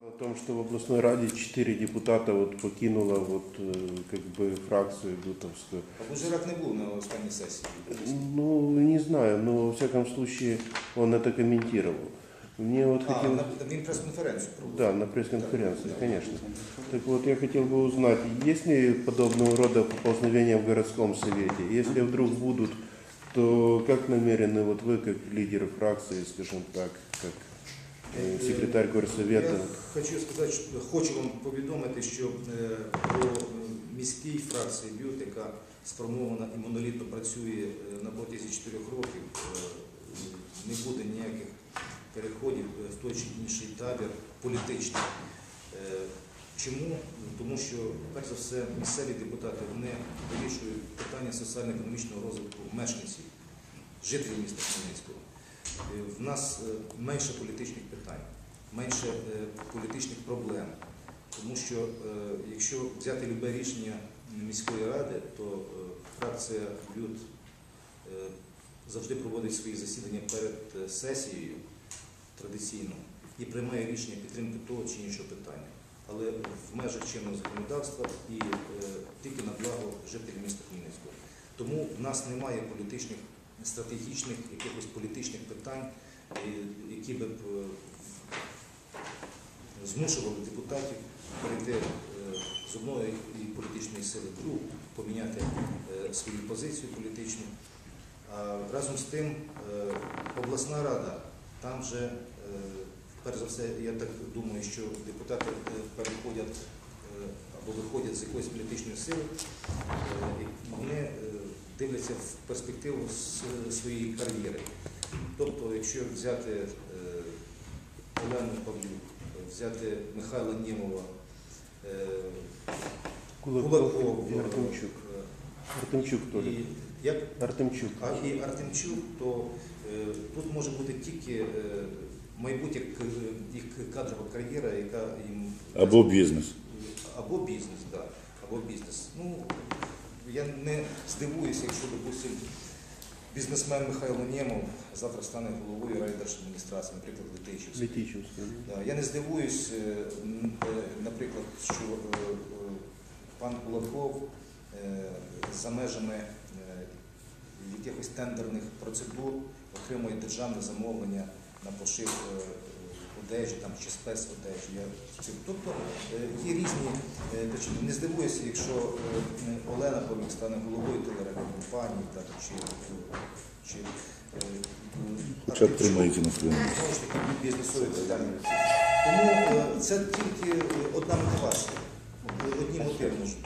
О том, что в областной раде четыре депутата вот покинуло вот э, как бы фракцию Бутовскую. А Бужирак не був на останній сесії. Ну, не знаю, но во всяком случае он это комментировал. Мне вот А, хотелось... на- він прес-конференцію проводив. Да, на пресс-конференции, конечно. Так вот, я хотел бы узнать, есть ли подобного рода поползновения в городском совете? Если вдруг будут, то как намерены вот вы, как лидер фракции, скажем так, как э, секретарь горсовета? Я хочу сказати, що хочу вам повідомити, що е, про е, міській фракції БЮТ, яка сформована і монолітно працює е, на протязі 4 років, е, не буде ніяких переходів е, в той чи інший табір політичний. Е, Чому? Тому що, перш за все, місцеві депутати вони вирішують питання соціально-економічного розвитку мешканців, жителів міста Хмельницького. Е, В нас е, менше політичних питань, менше е, політичних проблем. Тому що якщо взяти любе рішення міської ради, то фракція е, завжди проводить свої засідання перед сесією традиційно і приймає рішення підтримки того чи іншого питання. Але в межах чинного законодавства і тільки на благо жителів міста Хмельницького. Тому в нас немає політичних, стратегічних, якихось політичних питань, е, які б е, змушували депутатів перейти е, з одної політичної сили в другу, поміняти свою позицію політичну. Разом з тим, обласна рада, там вже, перш за все, я так думаю, що депутати переходять або виходять з якоїсь політичної сили, вони дивляться в перспективу с- своєї кар'єри. Тобто, якщо взяти е, Олену Павлюк, взяти Михайла Нємова, е, Кулаков Артемчук. е, Артемчук тоже. і, як Артемчук. а і Артемчук, то е, тут може бути тільки е, майбутня їх кадрова кар'єра, яка їм Або бізнес. або бізнес, да, або бізнес. Ну я не здивуюся, якщо, допустим, бізнесмен Михайло Нємов завтра стане головою райдержадміністрації, наприклад, Летичівської. Я не здивуюсь, е, е, наприклад, що е, пан Кулаков за межами якихось тендерних процедур отримує державне замовлення на пошив одежі там, чи спецодежі. Тобто е, є різні е. Не здивуюся, якщо е, Олена Павлік стане головою телерадіокомпанії так, чи, е, чи е, Артемчук. на бізнесові питання. Тому е, це тільки е, одна мотивація, одні мотиви можуть.